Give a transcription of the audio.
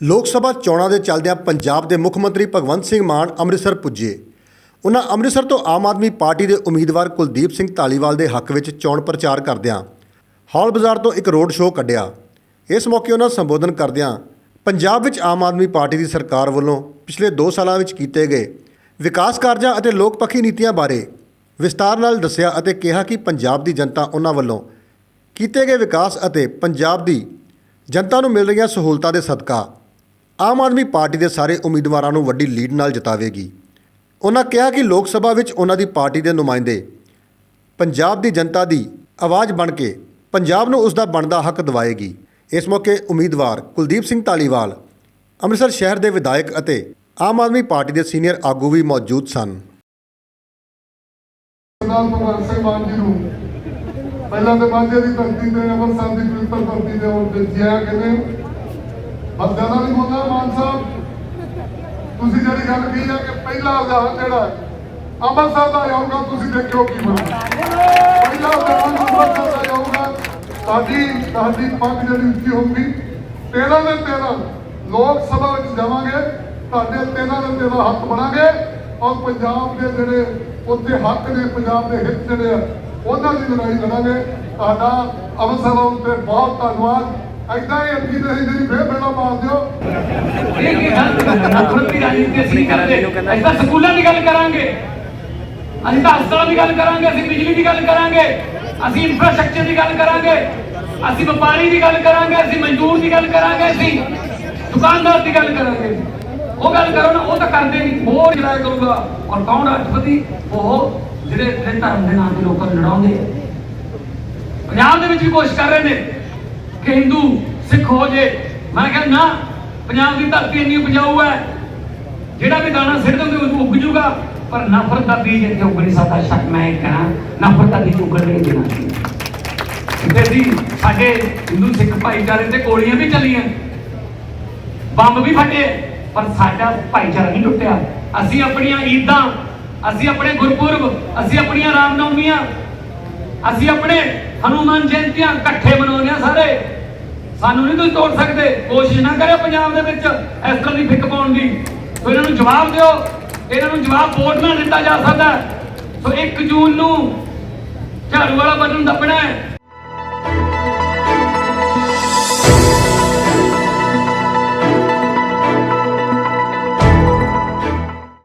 ਲੋਕ ਸਭਾ ਚੋਣਾਂ ਦੇ ਚੱਲਦਿਆਂ ਪੰਜਾਬ ਦੇ ਮੁੱਖ ਮੰਤਰੀ ਭਗਵੰਤ ਸਿੰਘ ਮਾਨ ਅੰਮ੍ਰਿਤਸਰ ਪੁੱਜੇ। ਉਹਨਾਂ ਅੰਮ੍ਰਿਤਸਰ ਤੋਂ ਆਮ ਆਦਮੀ ਪਾਰਟੀ ਦੇ ਉਮੀਦਵਾਰ ਕੁਲਦੀਪ ਸਿੰਘ ਧਾਲੀਵਾਲ ਦੇ ਹੱਕ ਵਿੱਚ ਚੋਣ ਪ੍ਰਚਾਰ ਕਰਦਿਆਂ ਹਾਲ ਬਾਜ਼ਾਰ ਤੋਂ ਇੱਕ ਰੋਡ ਸ਼ੋਅ ਕੱਢਿਆ। ਇਸ ਮੌਕੇ ਉਹਨਾਂ ਸੰਬੋਧਨ ਕਰਦਿਆਂ ਪੰਜਾਬ ਵਿੱਚ ਆਮ ਆਦਮੀ ਪਾਰਟੀ ਦੀ ਸਰਕਾਰ ਵੱਲੋਂ ਪਿਛਲੇ 2 ਸਾਲਾਂ ਵਿੱਚ ਕੀਤੇ ਗਏ ਵਿਕਾਸ ਕਾਰਜਾਂ ਅਤੇ ਲੋਕ ਪੱਖੀ ਨੀਤੀਆਂ ਬਾਰੇ ਵਿਸਤਾਰ ਨਾਲ ਦੱਸਿਆ ਅਤੇ ਕਿਹਾ ਕਿ ਪੰਜਾਬ ਦੀ ਜਨਤਾ ਉਹਨਾਂ ਵੱਲੋਂ ਕੀਤੇ ਗਏ ਵਿਕਾਸ ਅਤੇ ਪੰਜਾਬ ਦੀ ਜਨਤਾ ਨੂੰ ਮਿਲ ਰਹੀਆਂ ਸਹੂਲਤਾਂ ਦੇ ਸਦਕਾ ਆਮ ਆਦਮੀ ਪਾਰਟੀ ਦੇ ਸਾਰੇ ਉਮੀਦਵਾਰਾਂ ਨੂੰ ਵੱਡੀ ਲੀਡ ਨਾਲ ਜਿਤਾਵੇਗੀ। ਉਹਨਾਂ ਕਿਹਾ ਕਿ ਲੋਕ ਸਭਾ ਵਿੱਚ ਉਹਨਾਂ ਦੀ ਪਾਰਟੀ ਦੇ ਨੁਮਾਇੰਦੇ ਪੰਜਾਬ ਦੀ ਜਨਤਾ ਦੀ ਆਵਾਜ਼ ਬਣ ਕੇ ਪੰਜਾਬ ਨੂੰ ਉਸ ਦਾ ਬਣਦਾ ਹੱਕ ਦਿਵਾਏਗੀ। ਇਸ ਮੌਕੇ ਉਮੀਦਵਾਰ ਕੁਲਦੀਪ ਸਿੰਘ ਧਾਲੀਵਾਲ, ਅੰਮ੍ਰਿਤਸਰ ਸ਼ਹਿਰ ਦੇ ਵਿਧਾਇਕ ਅਤੇ ਆਮ ਆਦਮੀ ਪਾਰਟੀ ਦੇ ਸੀਨੀਅਰ ਆਗੂ ਵੀ ਮੌਜੂਦ ਸਨ। ਸਰਦਾਰ ਭਗਵੰਤ ਸਿੰਘ ਮਾਨ ਜੀ ਨੂੰ ਪਹਿਲਾਂ ਤੇ ਮਾਝੇ ਦੀ ਧਰਤੀ ਤੇ, ਅੰਮ੍ਰਿਤਸਰ ਦੀ ਪਵਿੱਤਰ ਧਰਤੀ ਤੇ ਹੁਣ ਜਿਆ ਕਹਿੰਦੇ ਬੰਦਿਆਂ ਦਾ ਵੀ ਬੋਲਦਾ ਮਾਨ ਸਾਹਿਬ। ਤੁਸੀਂ ਜਿਹੜੀ ਗੱਲ ਕਹੀ ਹੈ ਕਿ ਪਹਿਲਾ ਵਿਧਾਨ ਜਿਹੜਾ ਅੰਮ੍ਰਿਤਸਰ ਦਾ ਆਊਗਾ, ਤੁਸੀਂ ਦੇਖਿਓ ਕੀ ਬਣਦਾ ਪਹਿਲਾ ਵਿਧਾਨ ਅੰਮ੍ਰਿਤਸਰ ਦਾ ਆਊਗਾ। ਸਾਡੀ ਸਾਡੀ ਪੱਗ ਜਿਹੜੀ ਉੱਚੀ ਹੋਊਗੀ 13 ਦੇ 13 ਲੋਕ ਸਭਾ ਵਿੱਚ ਜਾਵਾਂਗੇ, ਤੁਹਾਡੇ 13 ਦੇ 13 ਹੱਕ ਬਣਾਂਗੇ। ਔਰ ਪੰਜਾਬ ਦੇ ਜਿਹੜੇ ਉੱਥੇ ਹੱਕ ਨੇ, ਪੰਜਾਬ ਦੇ ਹਿੱਤ ਜਿਹੜੇ ਆ, ਉਹਨਾਂ ਦੀ ਲੜਾਈ ਲੜਾਂਗੇ। ਤੁਹਾਡਾ ਅੰਮ੍ਰਿਤਸਰ ਉੱਤੇ ਬਹੁਤ ਧੰਨਵਾਦ। ਐਦਾਂ ਹੀ ਅੱਗੀ ਨਹੀਂ ਜਿਹੜੀ ਫੇਰ ਬੇੜਾ ਮਾਰ ਦਿਓ। ਇਹ ਕੀ ਗੱਲ ਨਫ਼ਰਤ ਦੀ ਰਾਜਨੀਤੀ ਅਸੀਂ ਕਰਦੇ। ਅਸੀਂ ਤਾਂ ਸਕੂਲਾਂ ਦੀ ਗੱਲ ਕਰਾਂਗੇ। ਅਸੀਂ ਤਾਂ ਹਸਪਤਾਲਾਂ ਦੀ ਗੱਲ ਕਰਾਂਗੇ ਅਸੀਂ ਬਿਜਲੀ ਦੀ ਗੱਲ ਕਰਾਂਗੇ ਅਸੀਂ ਇਨਫਰਾਸਟ੍ਰਕਚਰ ਦੀ ਗੱਲ ਕਰਾਂਗੇ ਅਸੀਂ ਵਪਾਰੀ ਦੀ ਗੱਲ ਕਰਾਂਗੇ ਅਸੀਂ ਮਜ਼ਦੂਰ ਦੀ ਗੱਲ ਕਰਾਂਗੇ ਅਸੀਂ ਦੁਕਾਨਦਾਰ ਦੀ ਗੱਲ ਕਰਾਂਗੇ। ਉਹ ਗੱਲ ਕਰੋ ਨਾ ਉਹ ਤਾਂ ਕਰਦੇ ਨਹੀਂ ਹੋਰ ਜਲਾਇਆ ਕਰੂਗਾ। ਔਰ ਕੌਣ ਰਾਸ਼ਟਰਪਤੀ? ਉਹ ਜਿਹੜੇ ਜਿਹੜੇ ਧਰਮ ਦੇ ਨਾਂ ਤੇ ਲੋਕਾਂ ਨੂੰ ਲੜਾਉਂਦੇ। ਪੰਜਾਬ ਦੇ ਵਿੱਚ ਵੀ ਕੋਸ਼ਿਸ਼ ਕਰ ਰਹੇ ਨੇ। ਕਿ ਹਿੰਦੂ ਸਿੱਖ ਹੋ ਜੇ। ਮੈਂ ਕਿਹਾ ਨਾ, ਪੰਜਾਬ ਦੀ ਧਰਤੀ ਇੰਨੀ ਉਪਜਾਊ ਹੈ, ਜਿਹੜਾ ਵੀ ਦਾਣਾ ਸਿੱਟ ਦੋਗੇ ਉਹ ਉੱਗ ਜੂਗਾ। ਪਰ ਨਫ਼ਰਤ ਦਾ ਬੀਜ ਇੱਥੇ ਉੱਗ ਨਹੀਂ ਸਕਦਾ। ਸ਼ੱਕ ਮੈਂ ਇਹ ਕਰਾਂ ਨਫ਼ਰਤ ਦਾ ਬੀਜ ਉੱਗਣ ਨਹੀਂ ਦੇਣਾ। ਕਿਤੇ ਦੀ ਸਾਡੇ ਹਿੰਦੂ ਸਿੱਖ ਭਾਈਚਾਰੇ ਤੇ ਗੋਲੀਆਂ ਵੀ ਚੱਲੀਆਂ। ਬੰਬ ਵੀ ਫਟੇ, ਪਰ ਸਾਡਾ ਭਾਈਚਾਰਾ ਨਹੀਂ ਟੁੱਟਿਆ। ਅਸੀਂ ਆਪਣੀਆਂ ਈਦਾਂ, ਅਸੀਂ ਆਪਣੇ ਗੁਰਪੁਰਬ, ਅਸੀਂ ਆਪਣੀਆਂ ਰਾਮਨੌਮੀਆਂ, ਅਸੀਂ ਆਪਣੇ ਹਨੂਮਾਨ ਜਯੰਤੀਆਂ ਇਕੱਠੇ ਮਨਾਉਂਦੇ ਆ ਸਾਰੇ। ਸਾਨੂੰ ਨਹੀਂ ਤੁਸੀਂ ਤੋੜ ਸਕਦੇ। ਕੋਸ਼ਿਸ਼ ਨਾ ਕਰਿਓ ਪੰਜਾਬ ਦੇ ਵਿੱਚ ਇਸ ਤਰ੍ਹਾਂ ਦੀ ਫਿੱਕ ਪਾਉਣ ਦੀ। ਸੋ ਇਹਨਾਂ ਨੂੰ ਜਵਾਬ ਦਿਓ। ਇਹਨਾਂ ਨੂੰ ਜਵਾਬ ਵੋਟ ਨਾਲ ਦਿੱਤਾ ਜਾ ਸਕਦਾ। ਸੋ 1 ਜੂਨ ਨੂੰ ਝਾੜੂ ਵਾਲਾ ਬਟਨ ਦੱਬਣਾ ਹੈ।